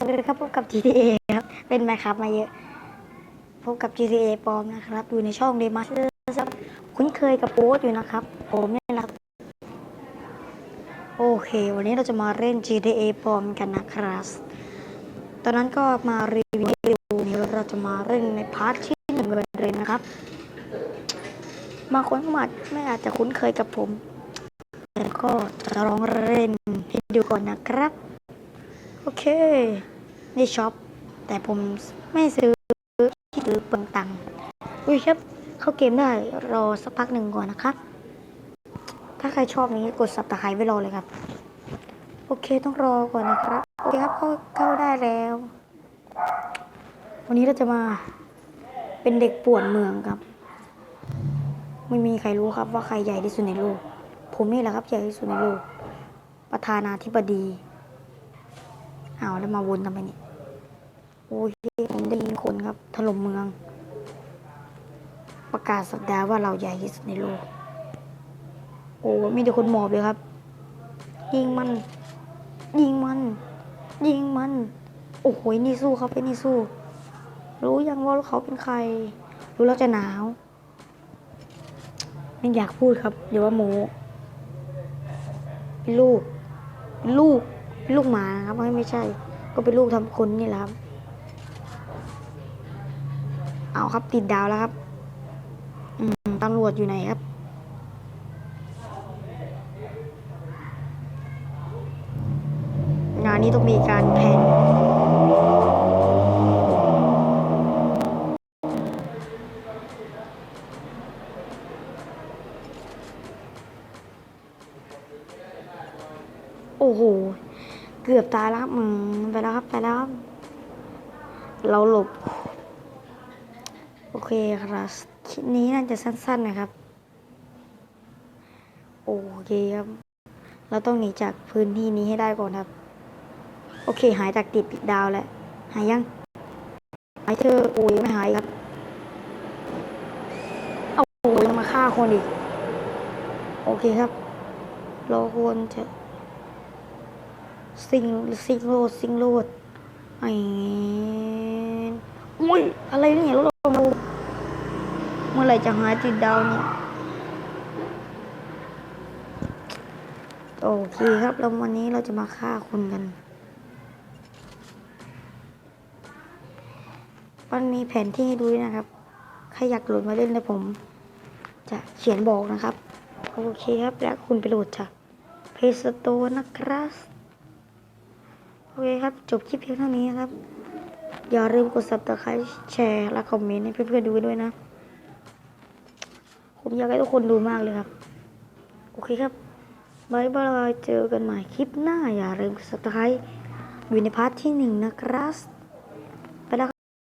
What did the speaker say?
สวัสดีครับพบกับ GTA ครับเป็นไหมครับมาเยอะพบกับ GTA ปลอมนะครับ อยู่ในช่อง d e m a s t e r ครับคุ้นเคยกับโป๊ตอยู่นะครับ ผมเนี่ยนะโอเค วันนี้เราจะมาเล่น GTA ปลอมกันนะครับตอนนั้นก็มารีวิวนี้เราจะมาเล่นในพาร์ทที่หนึ่งเลยนะครับบางคนก็อาจไม่อาจจะคุ้นเคยกับผมแต่ก็จะลองเล่นให้ดูก่อนนะครับ โอเค นี่ช็อป แต่ผมไม่ซื้อที่ซื้อเปลืองตังค์อุ้ยครับ เข้าเกมได้รอสักพักหนึ่งก่อนนะครับ ถ้าใครชอบนี้กดสับตะไคร้ไว้รอเลยครับ โอเคต้องรอก่อนนะครับ โอเคครับเข้าเข้าได้แล้ว วันนี้เราจะมาเป็นเด็กป่วนเมืองครับ ไม่มีใครรู้ครับว่าใครใหญ่ที่สุดในโลก ผมนี่แหละครับใหญ่ที่สุดในโลก ประธานาธิบดีเอาแล้วมาวนทำไมเนี่ย โอ้ยผมได้ยินคนครับ ถล่มเมือง ประกาศสัปดาห์ว่าเราใหญ่ที่สุดในโลก โอ้มีแต่คนหมอบเลยครับ ยิงมัน ยิงมัน ยิงมัน โอ้โหนี่สู้ครับไอ้นี่สู้ รู้ยังว่าเขาเป็นใคร รู้แล้วจะหนาวไม่อยากพูดครับ เดี๋ยวว่าโมเป็นลูก ลูก ลูกหมานะครับไม่ไม่ใช่ ก็เป็นลูกทำคนนี่แหละครับ เอาครับติดดาวแล้วครับ อืมตำรวจอยู่ไหนครับงานนี้ต้องมีการแผนโอ้โห เกือบตายแล้วครับไปแล้วครับ ไปแล้วครับเราหลบ โอเคครับคลิปนี้น่าจะสั้นๆนะครับ โอเคครับ เราต้องหนีจากพื้นที่นี้ให้ได้ก่อนครับ โอเค หายจากติดดาวแล้ว หายยัง หายเธอโอ้ยไม่หายครับ เอาโอ้ยมาฆ่าคนอีก โอเคครับ เราควรจะซิงซิงโลดซิงโลดไอ้อุ้ยอะไรเนี่ยรถเราเมื่อไหร่ จะหายติดดาวนี่โอเคครับแล้ววันนี้เราจะมาฆ่าคนกัน มันมีแผนที่ให้ดูด้วยนะครับ ใครอยากโหลดมาเล่นนะผม จะเขียนบอกนะครับ โอเคครับ และคุณไปโหลดจากเพสโตนะครับโอเคครับ จบคลิปเพียงเท่านี้นะครับ อย่าลืมกด subscribe แชร์ และคอมเมนต์ให้เพื่อนๆดูด้วยนะ ผมอยากให้ทุกคนดูมากเลยครับ โอเคครับบายบายเจอกันใหม่คลิปหน้าอย่าลืมสไครต์อยู่ในพาร์ทที่หนึ่งนะครับ